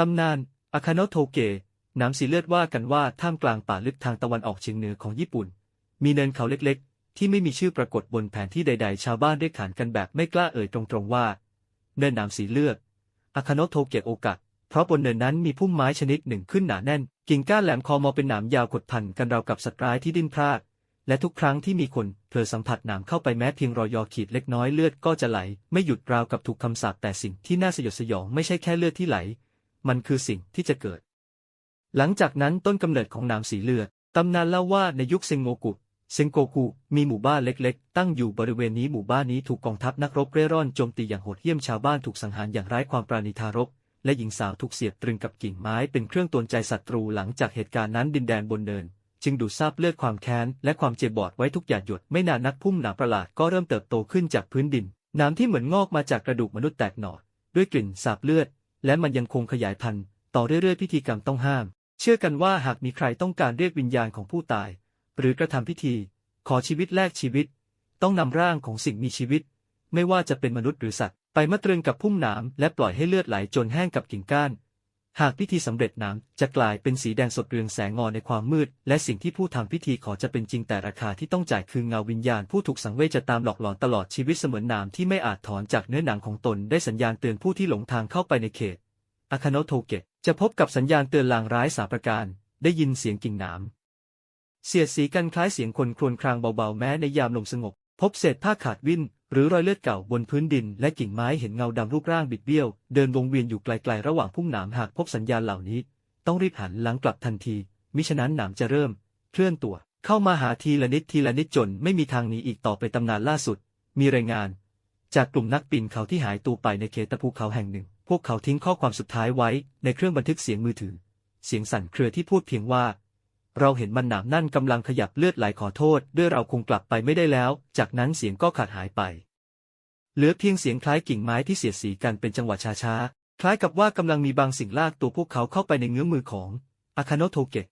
ตำนานอาคาโนโทเกะน้ำสีเลือดว่ากันว่าท่ามกลางป่าลึกทางตะวันออกเฉียงเหนือของญี่ปุ่น มีเนินเขาเล็กๆ ที่ไม่มีชื่อปรากฏบนแผนที่ใด ๆ ชาวบ้านเรียกขานกันแบบไม่กล้าเอ่ยตรงๆว่า เนินน้ำสีเลือดอาคาโนโทเกะโอกะเพราะบนเนินนั้นมีพุ่มไม้ชนิดหนึ่งขึ้นหนาแน่น กิ่งก้านแหลมคอมอเป็นหนามยาวกดพันกันราวกับสัตว์ร้ายที่ดิ้นพลาด และทุกครั้งที่มีคนเผลอสัมผัสหนามเข้าไปแม้เพียงรอยยอขีดเล็กน้อยเลือดก็จะไหล ไม่หยุดราวกับถูกคำสาปแต่สิ่งที่น่าสยดสยองไม่ใช่แค่เลือดที่ไหล มันคือสิ่งที่จะเกิด หลังจากนั้นต้นกำเนิดของหนามสีเลือดตำนานเล่าว่าในยุคเซงโงกุเซงโกคุมีหมู่บ้านเล็กๆ ตั้งอยู่บริเวณนี้หมู่บ้านนี้ถูกกองทัพนักรบเร่ร่อนโจมตีอย่างโหดเหี้ยมชาวบ้านถูกสังหารอย่างไร้ความปราณีทารก และหญิงสาวถูกเสียบตรึงกับกิ่งไม้เป็นเครื่องตวนใจศัตรูหลังจากเหตุการณ์นั้นดินแดนบนเนิน จึงดูดซาบเลือดความแค้น และความเจ็บบอดไว้ทุกหยาดหยดไม่นานนักพุ่มหนามประหลาดก็เริ่มเติบโตขึ้นจากพื้นดินนามที่เหมือนงอกมาจากกระดูกมนุษย์แตกหนอด้วยกลิ่นสาบเลือด และมันยังคงขยายพันธุ์ ต่อเรื่อยๆ พิธีกรรมต้องห้าม เชื่อกันว่าหากมีใครต้องการเรียกวิญญาณของผู้ตาย หรือกระทำพิธี ขอชีวิตแลกชีวิต ต้องนำร่างของสิ่งมีชีวิต ไม่ว่าจะเป็นมนุษย์หรือสัตว์ ไปมาตรึงกับพุ่มหนามและปล่อยให้เลือดไหลจนแห้งกับกิ่งก้าน หากพิธีสำเร็จหนามจะกลายเป็นสีแดงสดเรืองแสงงอในความมืด และสิ่งที่ผู้ทำพิธีขอจะเป็นจริงแต่ราคาที่ต้องจ่ายคือเงาวิญญาณผู้ถูกสังเวชจะตามหลอกหลอนตลอดชีวิตเสมือนหนามที่ไม่อาจถอนจากเนื้อหนังของตนได้สัญญาณเตือนผู้ที่หลงทางเข้าไปในเขตอาคาโนโทเกะจะพบกับสัญญาณเตือนลางร้ายสาประการ ได้ยินเสียงกิ่งหนามเสียดสีกันคล้ายเสียงคนครวญครางเบาๆแม้ในยามลมสงบ พบเศษผ้าขาดวิ่น หรือรอยเลือดเก่าบนพื้นดินและกิ่งไม้เห็นเงาดำรูปร่างบิดเบี้ยว เดินวงเวียนอยู่ไกลๆระหว่างพุ่มหนามหากพบสัญญาณเหล่านี้ ต้องรีบหันหลังกลับทันที มิฉะนั้นหนามจะเริ่ม เคลื่อนตัว เข้ามาหาทีละนิดทีละนิดจนไม่มีทางหนีอีกต่อไปตำนานล่าสุด มีรายงาน จากกลุ่มนักปีนเขาที่หายตัวไปในเขตตะภูเขาแห่งหนึ่ง พวกเขาทิ้งข้อความสุดท้ายไว้ในเครื่องบันทึกเสียงมือถือ เสียงสั่นเครือที่พูดเพียงว่า เราเห็นมันหนามนั่นกำลังขยับเลือดไหลขอโทษ ด้วยเราคงกลับไปไม่ได้แล้ว จากนั้นเสียงก็ขาดหายไป เหลือเพียงเสียงคล้ายกิ่งไม้ที่เสียดสีกันเป็นจังหวะช้าๆ คล้ายกับว่ากำลังมีบางสิ่งลากตัวพวกเขาเข้าไปในเงื้อมือของอาคาโนโทเกะ